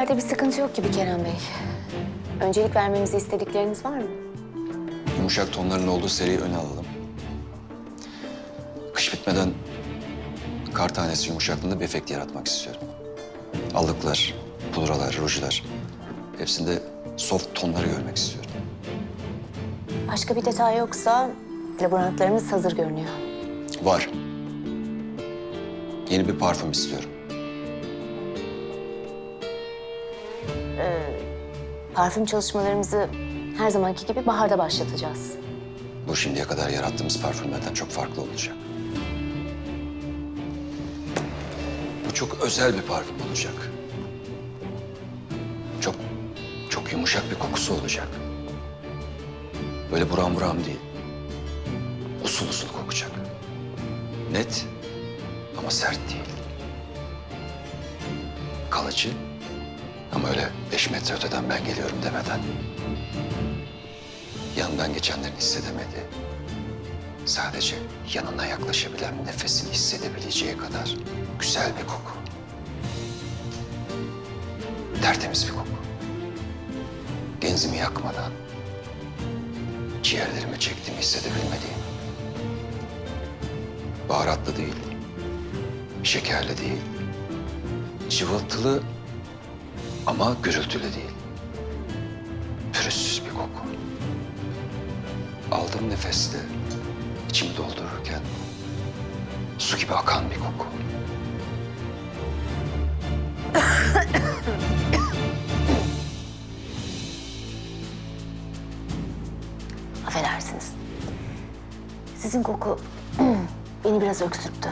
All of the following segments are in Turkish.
Bugünlerde bir sıkıntı yok gibi Kerem Bey. Öncelik vermemizi istedikleriniz var mı? Yumuşak tonların olduğu seriyi öne alalım. Kış bitmeden kar tanesi yumuşaklığında bir efekt yaratmak istiyorum. Allıklar, pudralar, rujlar hepsinde soft tonları görmek istiyorum. Başka bir detay yoksa laboratuvarlarımız hazır görünüyor. Var. Yeni bir parfüm istiyorum. Parfüm çalışmalarımızı her zamanki gibi baharda başlatacağız. Bu şimdiye kadar yarattığımız parfümlerden çok farklı olacak. Bu çok özel bir parfüm olacak. Çok, çok yumuşak bir kokusu olacak. Böyle buram buram değil. Usul usul kokacak. Net ama sert değil. Kalıcı ama öyle beş metre öteden ben geliyorum demeden yanından geçenlerin hissedemediği, sadece yanına yaklaşabilen nefesini hissedebileceği kadar güzel bir koku. Tertemiz bir koku. Genzimi yakmadan ciğerlerime çektiğimi hissedebilmeliyim. Baharatlı değil, şekerli değil, cıvıltılı ama gürültülü değil. Pürüzsüz bir koku. Aldığım nefeste içimi doldururken su gibi akan bir koku. Affedersiniz. Sizin koku beni biraz öksürttü.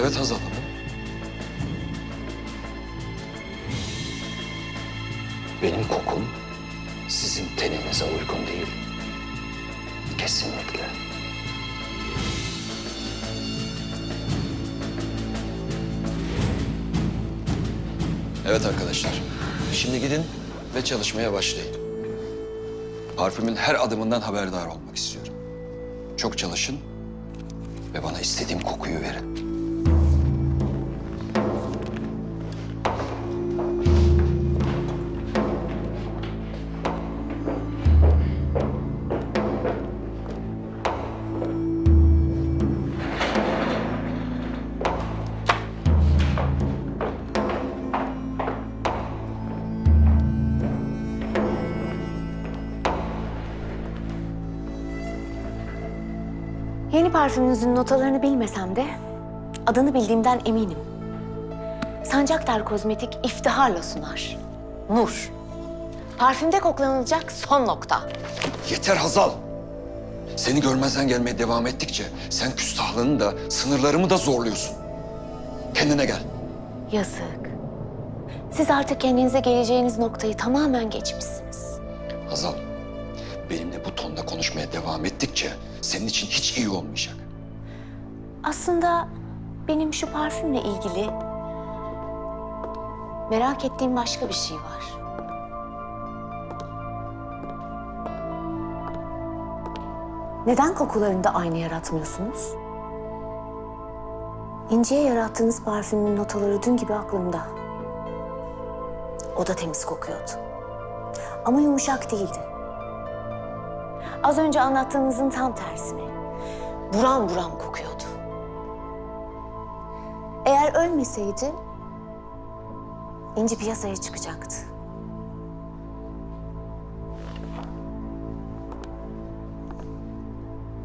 Evet Hazal Hanım. Benim kokum sizin teninize uygun değil. Kesinlikle. Evet arkadaşlar. Şimdi gidin ve çalışmaya başlayın. Parfümün her adımından haberdar olmak istiyorum. Çok çalışın ve bana istediğim kokuyu verin. Yeni parfümünüzün notalarını bilmesem de adını bildiğimden eminim. Sancaktar Kozmetik iftiharla sunar. Nur. Parfümde koklanılacak son nokta. Yeter Hazal. Seni görmezden gelmeye devam ettikçe sen küstahlığını da sınırlarımı da zorluyorsun. Kendine gel. Yazık. Siz artık kendinize geleceğiniz noktayı tamamen geçmişsiniz. Konuşmaya devam ettikçe senin için hiç iyi olmayacak. Aslında benim şu parfümle ilgili merak ettiğim başka bir şey var. Neden kokularında aynı yaratmıyorsunuz? İnci'ye yarattığınız parfümün notaları dün gibi aklımda. O da temiz kokuyordu. Ama yumuşak değildi. Az önce anlattığınızın tam tersine. Buram buram kokuyordu. Eğer ölmeseydi İnci piyasaya çıkacaktı.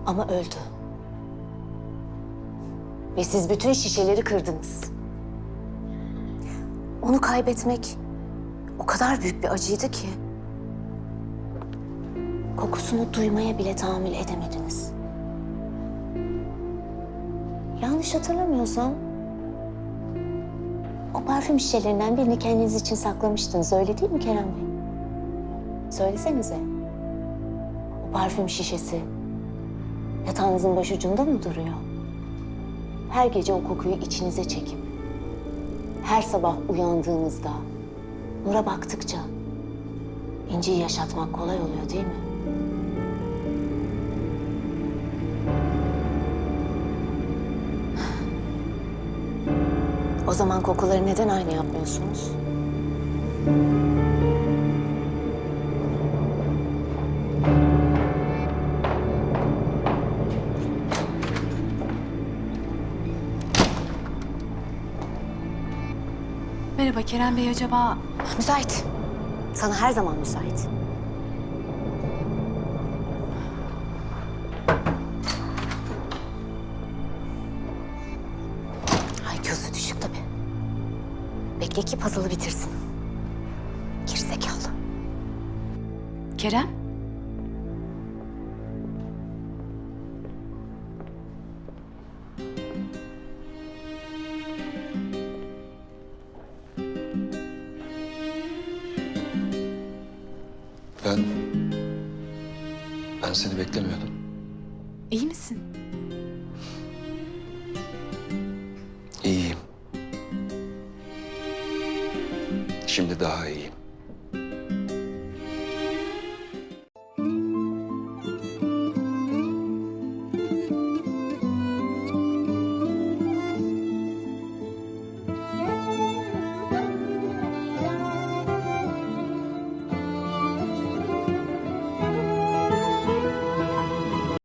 Ama öldü. Ve siz bütün şişeleri kırdınız. Onu kaybetmek o kadar büyük bir acıydı ki kokusunu duymaya bile tahammül edemediniz. Yanlış hatırlamıyorsam o parfüm şişelerinden birini kendiniz için saklamıştınız. Öyle değil mi Kerem Bey? Söylesenize. O parfüm şişesi yatağınızın başucunda mı duruyor? Her gece o kokuyu içinize çekip her sabah uyandığınızda nura baktıkça İnci'yi yaşatmak kolay oluyor değil mi? Zaman kokuları neden aynı yapmıyorsunuz? Merhaba Kerem Bey acaba Müsait. Sana her zaman müsait. Bekle ki puzzle'ı bitirsin. Gerizekalı. Kerem? Ben... Ben seni beklemiyordum. iyi misin? Şimdi daha iyiyim.